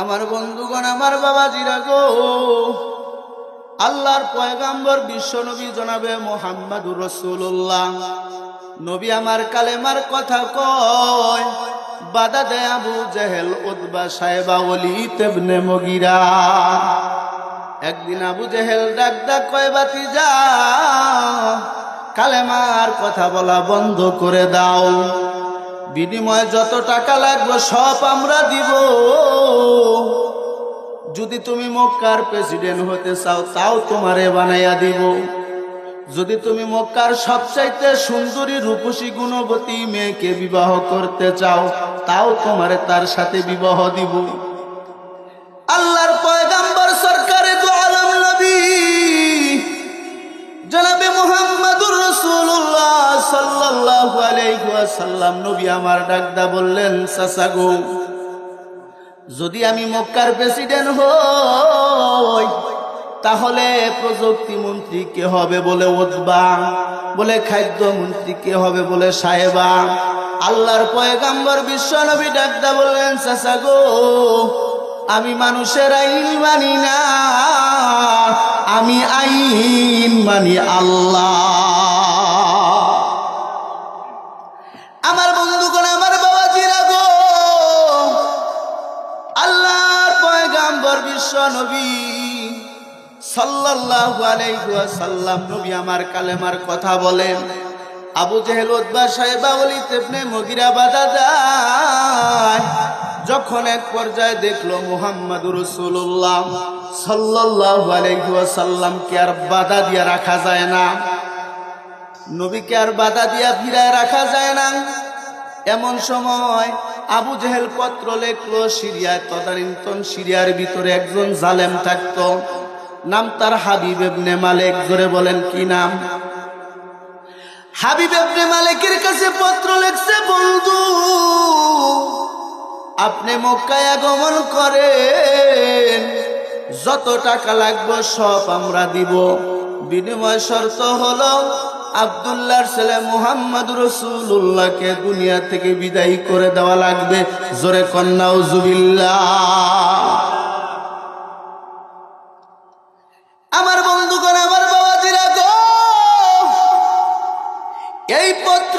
আমার বন্ধুগণ, আমার বাবাজিরা গো। আল্লাহর পয়গাম্বর বিশ্ব নবী জনাবে মোহাম্মদুর রসুল্লাহ নবী আমার কালেমার কথা কয় বাধা দেয় আবু জেহেল উদ্বা সাহেবা ওলি তেবনে মগিরা। একদিন আবু জেহেল ডাক ডাক কয়, বাতি যা, কালেমার কথা বলা বন্ধ করে দাও। বিনিময়ে যত টাকা লাগবে, সব আমরা দিব। যদি তুমি মক্কার প্রেসিডেন্ট হতে চাও, তাও তোমারে বানাইয়া দিব। যদি তুমি মক্কার সবচাইতে সুন্দরী, রূপসী, গুণবতী মেয়েকে বিবাহ করতে চাও, তাও তোমারে তার সাথে বিবাহ দিব। আল্লাহর পয়গাম্বর, সরকারে তো আলম নবী। জনাবে মুহাম্মাদুর সাল্লাল্লাহু আলাইহি ওয়াসাল্লাম নবী আমার ডাকদা বললেন, চাচা গো, যদি আমি মক্কার প্রেসিডেন্ট হই, তাহলে প্রযুক্তি মন্ত্রী কে হবে বলে উদ্বা বলে খাদ্য মন্ত্রী কে হবে বলে সাহেবা? আল্লাহর পয়গাম্বর বিশ্ব নবী ডাকদা বললেন, চাচা গো, আমি মানুষের আইন মানি না, আমি আইন মানি আল্লাহ। নবী সাল্লাল্লাহু নবী আমার কালেমার কথা বলেন। আবু জেহেল সাহেবা মগিরা বাধা দেয়। যখন এক পর্যায়ে দেখল মুহাম্মাদুর রাসূলুল্লাহ সাল্লাল্লাহু আলাইহি ওয়াসাল্লামকে আর বাধা দিয়ে রাখা যায় না। নবীকে আর বাধা দিয়া ফিরায় রাখা যায় না। এমন সময় আবু জেহেল পত্র লেখলো, সিরিয়ায় তদানীন্তন সিরিয়ার ভিতরে একজন জালেম থাকত। নাম তার হাবিব এবনে মালিক, জোরে বলেন, কি নাম? হাবিব এবনে মালিকের কাছে পত্র লেখছে, বন্ধু, আপনি মক্কায় আগমন করেন, যত টাকা লাগবে সব আমরা দিব। বিনিময় শর্ত হলো আবদুল্লাহর ছেলে মুহাম্মদ রসুল্লাহকে দুনিয়া থেকে বিদায় করে দেওয়া লাগবে। জোরে কন্যাও জুবিল্লা আমার আমার এই পত্র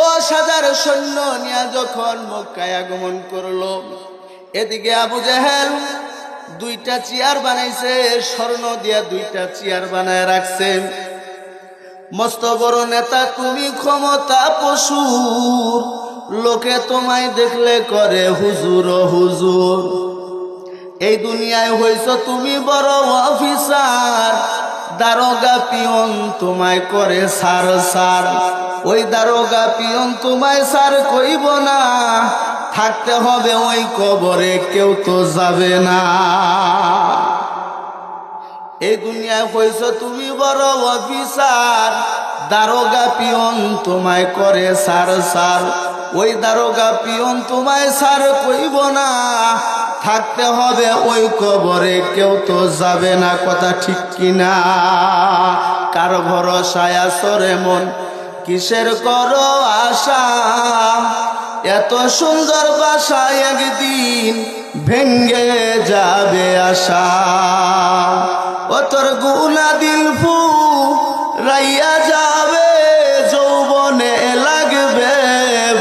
দশ হাজার সৈন্য নিয়ে যখন মক্কায় আগমন করল, এদিকে আবু জাহেল দুইটা চেয়ার বানাইছে, স্বর্ণ দিয়া দুইটা চেয়ার বানায় রাখছে। মস্ত বড় নেতা, তুমি ক্ষমতা পশুর, লোকে তোমায় দেখলে করে হুজুর হুজুর। এই দুনিয়ায় হইছ তুমি বড় অফিসার, দারোগা পিয়ন তোমায় করে সার সার। ওই দারোগা পিয়ন তোমায় সার কইব না থাকতে হবে ওই কবরে, কেউ তো যাবে না। এই দুনিয়ায় হইছ তুমি বড় অফিসার, দারোগা পিয়ন তোমায় করে সার সার। ওই দারোগা পিয়ন তোমায় সার কইব না। থাকতে হবে ওই কবরে, কেউ তো যাবে না। কথা ঠিক কিনা? কার ভরসায় আসরে মন? কিসের করো আশা এত সুন্দর বাসা একদিন ভেঙ্গে যাবে আশা। ও তোর গুনা দিল ফু রাইয়া যাবে, যৌবনে লাগবে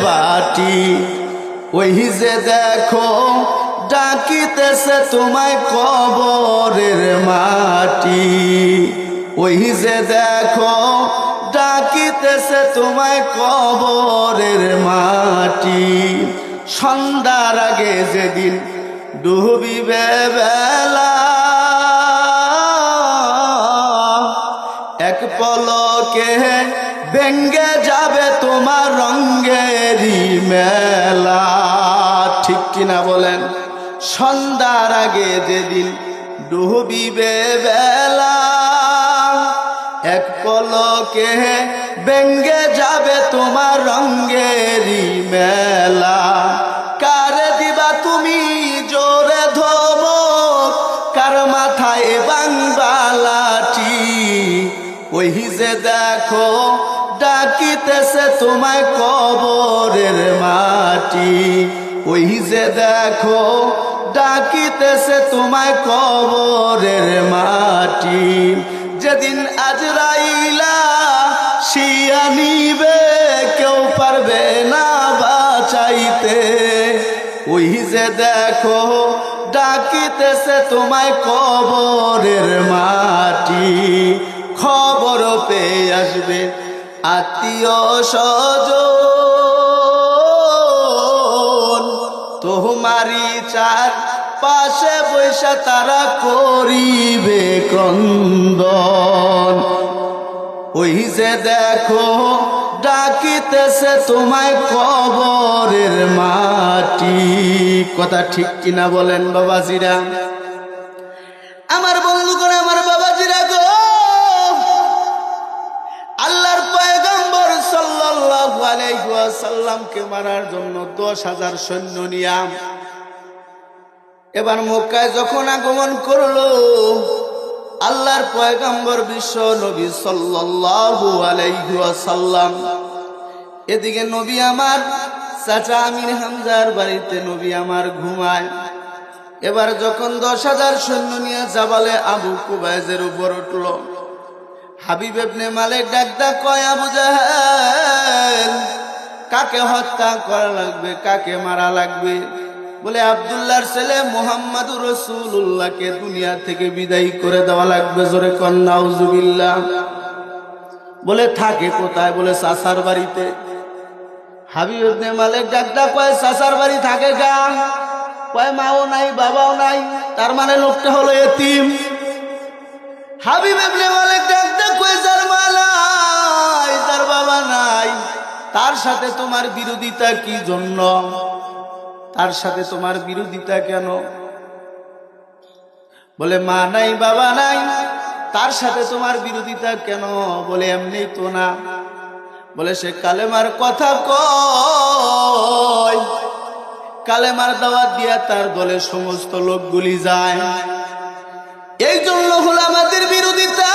বাটি। ওই যে দেখো, ডাকিতেছে তোমায় কবরের মাটি। ওই যে দেখো ডাকিতেছে তোমায় কবরের মাটি। সন্ধ্যার আগে যেদিন ডুবিবে বেলা, এক পলকে ভেঙ্গে যাবে তোমার রঙ্গেরই মেলা। ঠিক কিনা বলেন, সন্ধ্যার আগে যেদিন ডুবিবে বেলা এক পলকে ভেঙ্গে যাবে তোমার রঙ্গেরই মেলা। কারে দিবা তুমি জোরে ধমক? কার মাথায় বাংবালাটি ওই যে দেখো, ডাকিতেছে তোমায় কবরের মাটি। ওই যে দেখো, ডাকিতেছে তোমায় কবরের মাটি। যেদিন আজরাইলা শিয়া নিবে, কেউ পারবে না বাঁচাইতে। ওই যে দেখো, ডাকিতেছে তোমায় কবরের মাটি। খবর পেয়ে আসবে আত্মীয় স্বজন। তোমারি চার পাশে বৈশা তারা করিবে ক্রন্দন। ওই যে দেখো, ডাকিতেছে তোমায় কবরের মাটি। কথা ঠিক কিনা বলেন বাবাজিরা? আমার বন্ধু করে আমার বাবাজিরা গো, আল্লাহর পয়গম্বর সাল্লাল্লাহু আলাইহি ওয়াসাল্লামকে মারার জন্য দশ হাজার সৈন্য নিয়াম এবার মক্কায় যখন আগমন করল, আল্লাহর পয়গম্বর বিশ্ব নবী ওয়াসাল্লাম, এদিকে নবী আমার চাচা আমির হামজার বাড়িতে নবী আমার ঘুমায়। এবার যখন দশ হাজার সৈন্য নিয়ে জাবালে আবু কুবাইজের উপর উঠল, হাবিব এবনে মালিক ডাকদা কয়, আবু কাকে হত্যা করা লাগবে, কাকে মারা লাগবে? বলে আবদুল্লাহর ছেলে মোহাম্মদুর রসুল্লাহকে দুনিয়া থেকে বিদায় করে দেওয়া লাগবে, জোরে কন্যাউজুবিল্লাহ বলে, থাকে কোথায়? বলে সাসার বাড়িতে। কয় বাড়ি থাকে গা। কয়, মাও নাই, বাবাও নাই, তার মানে এতিম। কয় তার বাবা নাই, তার সাথে তোমার বিরোধিতা কি জন্য? তার সাথে তোমার বিরোধিতা কেন? বলে, মা নাই, বাবা নাই, তার সাথে তোমার বিরোধিতা কেন? বলে, এমনি তো না। বলে, সে কালেমার কথা কালেমার দাওয়াত দিয়া তার দলে সমস্ত লোকগুলি যায়। এই জন্য হলো আমাদের বিরোধিতা।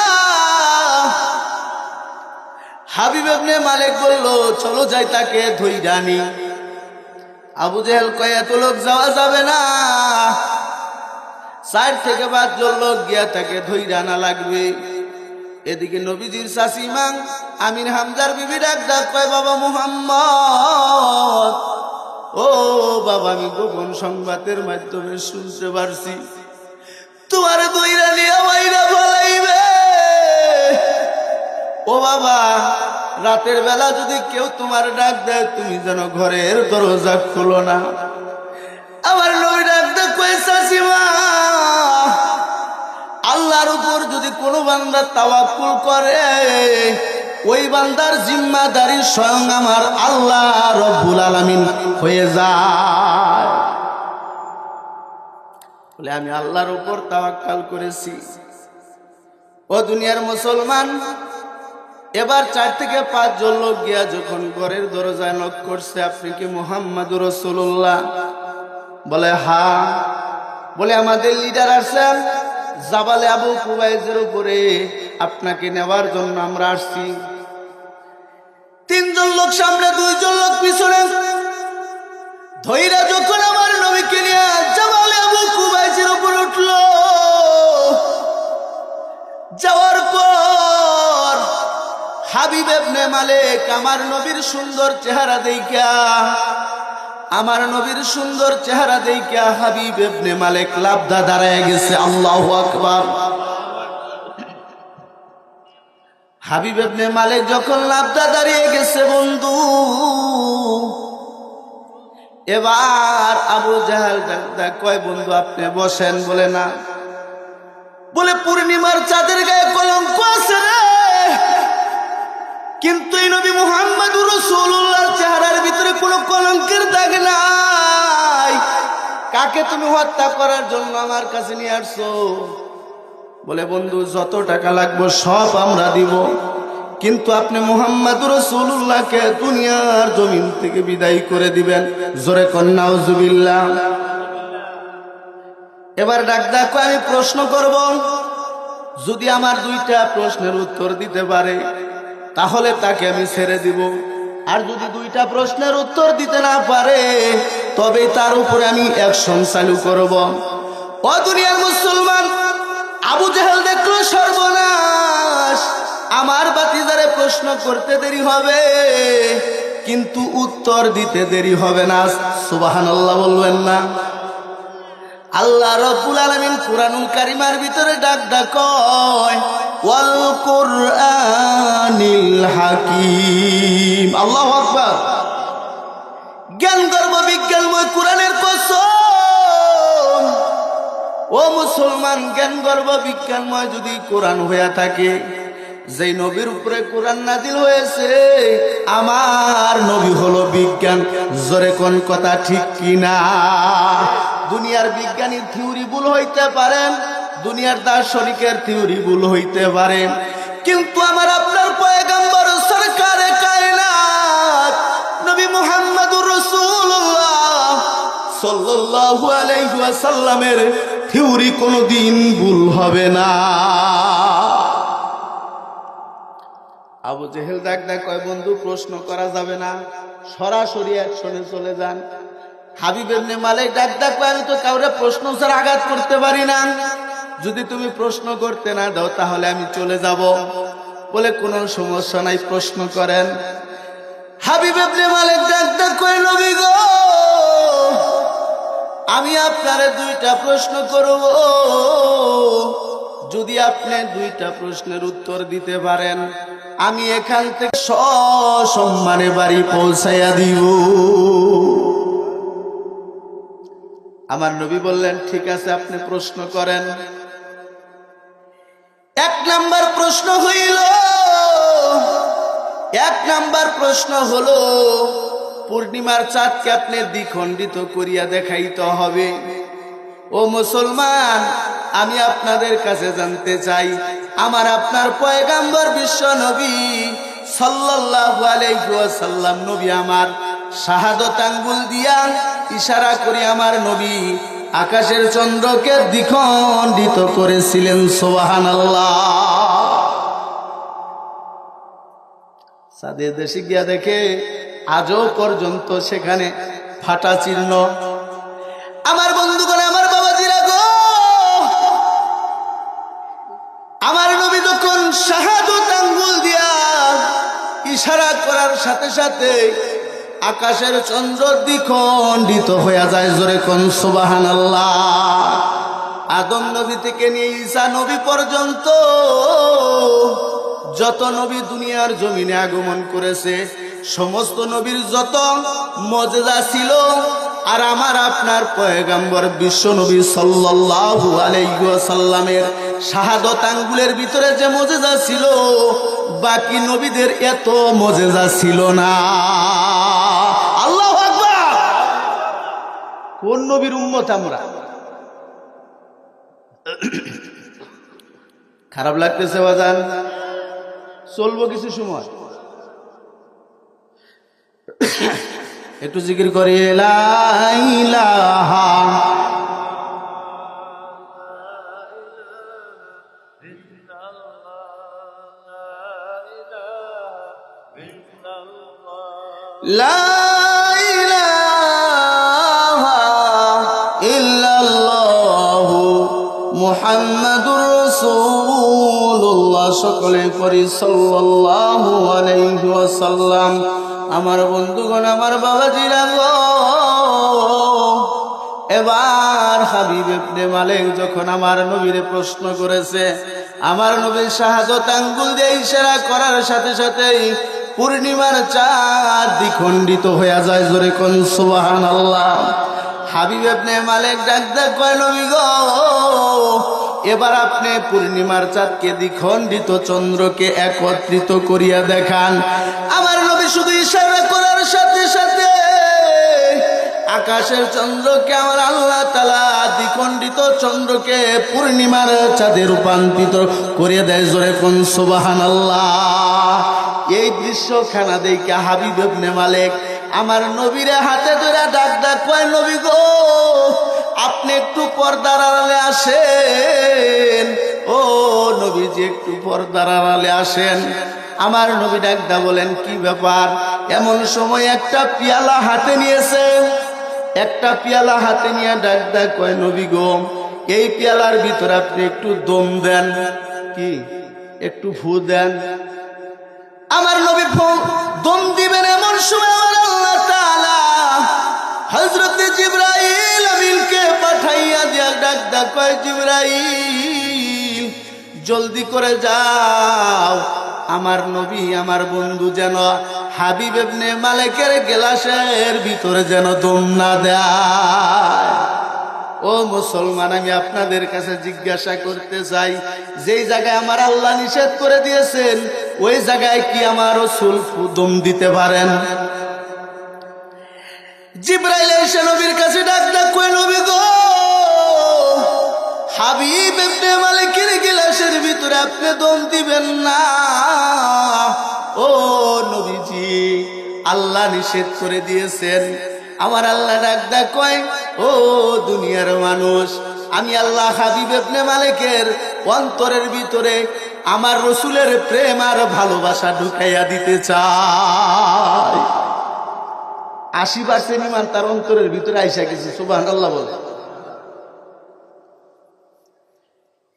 হাবিব মালিক বলল, চলো যাই তাকে ধই জানি আবু জেহেল কয়, এত লোক যাওয়া যাবে না। সাইড থেকে পাঁচজন লোক গিয়া তাকে ধই আনা লাগবে। এদিকে নবীজির শাসিমাং আমির হামজার বিবি ডাক কয়, বাবা মুহাম্মদ, ও বাবা, আমি গোপন সংবাদের মাধ্যমে শুনতে পারছি। তোমার দইরা নিয়ে বাইরা ফলাইবে। ও বাবা রাতের বেলা যদি কেউ তোমার ডাক দেয়, তুমি যেন ঘরের দরজা খুলো না। আমার নই ডাক দেয় আল্লাহর উপর যদি কোনো বান্দা তাওয়াক্কুল করে, ওই বান্দার জিম্মাদারি স্বয়ং আমার আল্লাহ রব্বুল আলামিন হয়ে যায়। বলে, আমি আল্লাহর উপর তাওয়াক্কাল করেছি। ও দুনিয়ার মুসলমান এবার চার থেকে পাঁচজন লোক গিয়া যখন ঘরের দরজায় নক করছে, আপনি কি রসুল্লাহ বলে, হা। বলে, আমাদের লিডার আছেন জাবালে আবু কুবাইজের উপরে, আপনাকে নেওয়ার জন্য আমরা আসছি। তিনজন লোক সামনে, দুইজন লোক পিছনে। ধৈরা যখন হাবিব মালিক, আমার নবীর সুন্দর চেহারা দেইকা আমার নবীর সুন্দর চেহারা দেইকা হাবিব এবনে মালিক লাভদা দাঁড়ায় গেছে। আল্লাহ আকবার। হাবিব এবনে মালিক যখন লাভদা দাঁড়িয়ে গেছে, বন্ধু, এবার আবু জাহাল কয়, বন্ধু, আপনি বসেন। বলে, না। বলে, পূর্ণিমার চাঁদের গায়ে নবী চেহারার ভিতরে কোনো কলঙ্কের দাগ নাই। কাকে তুমি হত্যা করার জন্য আমার কাছে নিয়ে আসছো? বলে, বন্ধু, যত টাকা সব আমরা দিব। কিন্তু আপনি দুনিয়ার জমিন থেকে বিদায় করে দিবেন। জোরে কন্যা জুবিল্লা এবার ডাক ডাক আমি প্রশ্ন করব। যদি আমার দুইটা প্রশ্নের উত্তর দিতে পারে তাহলে তাকে আমি ছেড়ে দিব। আর যদি দুইটা প্রশ্নের উত্তর দিতে না পারে তবে তার উপরে আমি অ্যাকশন চালু করব। ও দুনিয়ার মুসলমান, আবু জেহেল দেখল সর্বনাশ। আমার বাতিদারে প্রশ্ন করতে দেরি হবে, কিন্তু উত্তর দিতে দেরি হবে না। সুবাহানাল্লাহ বলবেন না। আল্লাহ রব্বুল আলামিন কুরআনুল কারিমার ভিতরে ডাক ডাক ওয়াল কুরআনিল হাকিম। আল্লাহ আকবার। জ্ঞান গর্ব বিজ্ঞানময় কোরআনের কসম। ও মুসলমান, জ্ঞান গর্ব বিজ্ঞানময় যদি কোরআন হইয়া থাকে, যেই নবীর উপরে কোরআন নাজিল হয়েছে, আমার নবী হলো বিজ্ঞান। জোরে কোন কথা ঠিক কিনা? দুনিয়ার বিজ্ঞানীর থিওরি ভুল হইতে পারেন দুনিয়ার দার্শনিকের থিওরি ভুল হইতে পারে। কিন্তু আমার আপনার পয়গম্বর সরকারে কায়নাত, নবী মুহাম্মদুর রাসূলুল্লাহ সাল্লাল্লাহু আলাইহি ওয়াসাল্লামের থিওরি কোনোদিন ভুল হবে না। আবু জেহেল ডাক কয় বন্ধু, প্রশ্ন করা যাবে না। সরাসরি অ্যাকশনে চলে যান। হাবিব এমনি ডাক ডাক আমি তো কাউরে প্রশ্ন ছাড়া আঘাত করতে পারি না। যদি তুমি প্রশ্ন করতে না দাও, তাহলে আমি চলে যাব বলে কোনো সমস্যা নাই, প্রশ্ন করেন। আমি আপনারে দুইটা প্রশ্ন করব। যদি আপনি দুইটা প্রশ্নের উত্তর দিতে পারেন, আমি এখান থেকে সসম্মানে বাড়ি পৌঁছাইয়া দিব। আমার নবী বললেন, ঠিক আছে, আপনি প্রশ্ন করেন। এক নাম্বার প্রশ্ন হইল, এক নাম্বার প্রশ্ন হলো, পূর্ণিমার চাঁদকে আপনি দ্বিখণ্ডিত করিয়া দেখাইতে হবে। ও মুসলমান, আমি আপনাদের কাছে জানতে চাই, আমার আপনার পয়গাম্বর বিশ্ব নবী সাল্লাল্লাহু আলাইহি ওয়াসাল্লাম, নবী আমার শাহাদত আঙ্গুল দিয়া ইশারা করি আমার নবী আকাশের চন্দ্রকে দ্বিখণ্ডিত করেছিলেন, সুবহানাল্লাহ। সাদের দেশে গিয়া দেখে আজও পর্যন্ত সেখানে ফাটা চিহ্ন সাথে সাথে আকাশের চন্দ্র দ্বিখণ্ডিত হইয়া যায় জোরে কোন সুবাহান আদম নবী থেকে নিয়ে ঈসা নবী পর্যন্ত যত নবী দুনিয়ার জমিনে আগমন করেছে, সমস্ত নবীর যত মজেদা ছিল আর আমার আপনার পয়গাম্বর বিশ্ব নবী সাল্লাল্লাহু আলাইহি ওয়াসাল্লামের শাহাদত আঙ্গুলের ভিতরে যে মজেদা ছিল বাকি নবীদের এত মজেদা ছিল না। আল্লাহু কোন নবীর উম্মত আমরা? খারাপ লাগতেছে বাজান। চলবো কিছু সময়। একটু জিকির করি, লা সকলে করি সাল্লাল্লাহু আমার বন্ধুগণ, আমার বাবাজিরা গো এবার হাবিব মালিক যখন আমার নবীরে প্রশ্ন করেছে, আমার নবীর শাহাদত আঙ্গুল দিয়ে ইশারা করার সাথে সাথেই পূর্ণিমার চাঁদ দ্বিখণ্ডিত হইয়া যায় জোরে কোন সুবাহান আল্লাহ হাবিব আপনি মালিক ডাক দেখ কয়, নবী গো, এবার আপনি পূর্ণিমার চাঁদকে দ্বিখণ্ডিত চন্দ্রকে একত্রিত করিয়া দেখান। আমার নবী শুধু ইশারা করার সাথে সাথে আকাশের চন্দ্রকে আমার আল্লাহ তালা দ্বিখণ্ডিত চন্দ্রকে পূর্ণিমার চাঁদে রূপান্তরিত করে দেয় জোরে কোন সুবাহান আল্লাহ এই দৃশ্য খানা দেখে হাবিব ইবনে মালিক আমার নবীরে হাতে ধরে ডাক ডাক কয়, নবী গো, আপনি একটু পর্দার আড়ালে আসেন। ও নবীজি, একটু পর্দার আড়ালে আসেন। আমার নবী ডাকদা বলেন, কি ব্যাপার? এমন সময় একটা পিয়ালা হাতে নিয়েছে। একটা পিয়ালা হাতে নিয়ে ডাকদা কয়, নবী গো, এই পিয়ালার ভিতরে আপনি একটু দম দেন। কি? একটু ফু দেন। আমার নবী ফু দম দিবেন এমন সময় আমার আল্লাহ তাআলা হযরত আমিনকে পাঠাইয়া দিয়া ডাকদা কয়, জিবরাইল, জলদি করে যাও। আমার নবী, আমার বন্ধু যেন হাবিব ইবনে মালিকের গেলাসের ভিতরে যেন দম না দেয়। ও মুসলমান, আমি আপনাদের কাছে জিজ্ঞাসা করতে চাই, যেই জায়গায় আমার আল্লাহ নিষেধ করে দিয়েছেন, ওই জায়গায় কি আমার রসুল দম দিতে পারেন? জিব্রাইল এসে নবীর কাছে ডাক ডাক কই নবী গো, হাবিব ইবনে মালিকের গিলাসের ভিতরে আপনি দম দিবেন না। ও নবীজি, আল্লাহ নিষেধ করে দিয়েছেন। আমার আল্লাহ ডাক ডাক কয়, ও দুনিয়ার মানুষ, আমি আল্লাহ হাবিব ইবনে মালিকের অন্তরের ভিতরে আমার রসুলের প্রেম আর ভালোবাসা ঢুকাইয়া দিতে চাই। আশি পার্সেন্ট ইমান তার অন্তরের ভিতরে আইসা গেছে সুবাহ আল্লাহ বলে।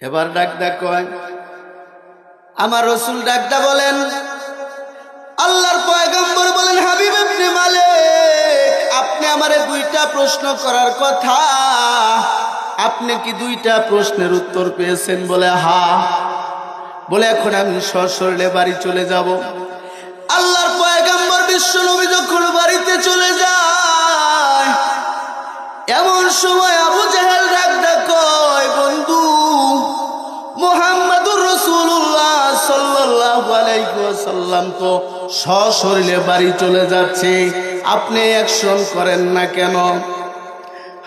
এবার ডাকদা কয়, আমার রসুল ডাকদা বলেন আমারে দুইটা প্রশ্ন করার কথা। আপনি কি দুইটা প্রশ্নের উত্তর পেয়েছেন বলে? হা। বলে এখন আমি সশরীরে বাড়ি চলে যাব। আল্লাহর পয়গাম্বর বিশ্ব নবী যখন বাড়িতে চলে যায়, এমন সময় আবু জাহেল ডাক ডাক তো সশরীরে বাড়ি চলে যাচ্ছে। আপনি অ্যাকশন করেন না কেন?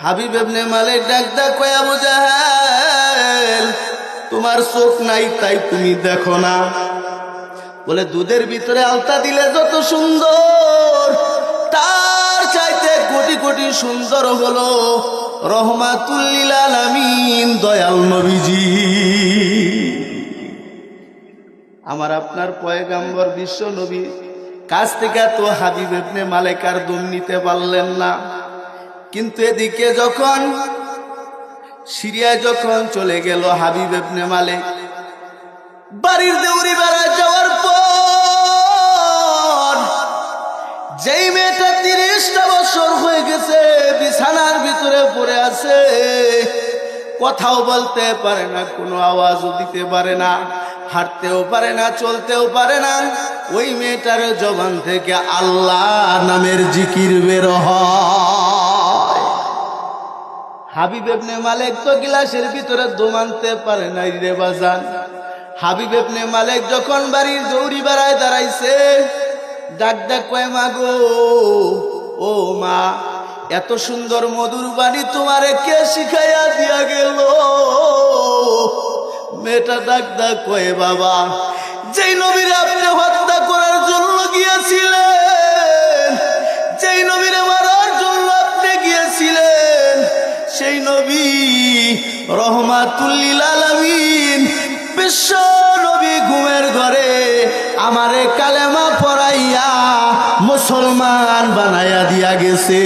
হাবিব ইবনে মালিক ডাক ডাক কয় জাহেল, তোমার চোখ নাই তাই তুমি দেখো না। বলে, দুধের ভিতরে আলতা দিলে যত সুন্দর, তার চাইতে কোটি কোটি সুন্দর হলো রহমাতুল্লিল আলামিন, দয়াল নবীজি। আমার আপনার পয়গাম্বর বিশ্ব নবী কাছ থেকে তো হাবিব ইবনে মালেকার দম নিতে পারলেন না। কিন্তু এদিকে যখন সিরিয়ায় যখন চলে গেল হাবিব ইবনে মালিক, বাড়ির দেউরি বেড়া যাওয়ার পর যেই মেয়েটা তিরিশটা বছর হয়ে গেছে, বিছানার ভিতরে পড়ে আছে, কথাও বলতে পারে না, কোনো আওয়াজও দিতে পারে না। হাঁটতেও পারে না, চলতেও পারে না। ওই মেয়েটার জবান থেকে আল্লাহ নামের জিকির বের হয়। হাবিব এবনে মালিক তো গিলাসের ভিতরে দোমানতে পারে নাই রে বাজান। হাবিব এবনে মালিক যখন বাড়ির দৌড়ি বেড়ায় দাঁড়াইছে, ডাক ডাক কয়, মা গো, ও মা, এত সুন্দর মধুর বাণী তোমারে কে শিখাইয়া দিয়া গেল? মেয়েটা ডাক ডাক কয়ে, বাবা, যেই নবীর আপনি হত্যা করার জন্য গিয়েছিলেন, যেই নবীরে মারার জন্য আপনি গিয়েছিলেন, সেই নবী রহমাতুল্লিল বিশ্ব নবী ঘুমের ঘরে আমারে কালেমা পড়াইয়া মুসলমান বানাইয়া দিয়া গেছে।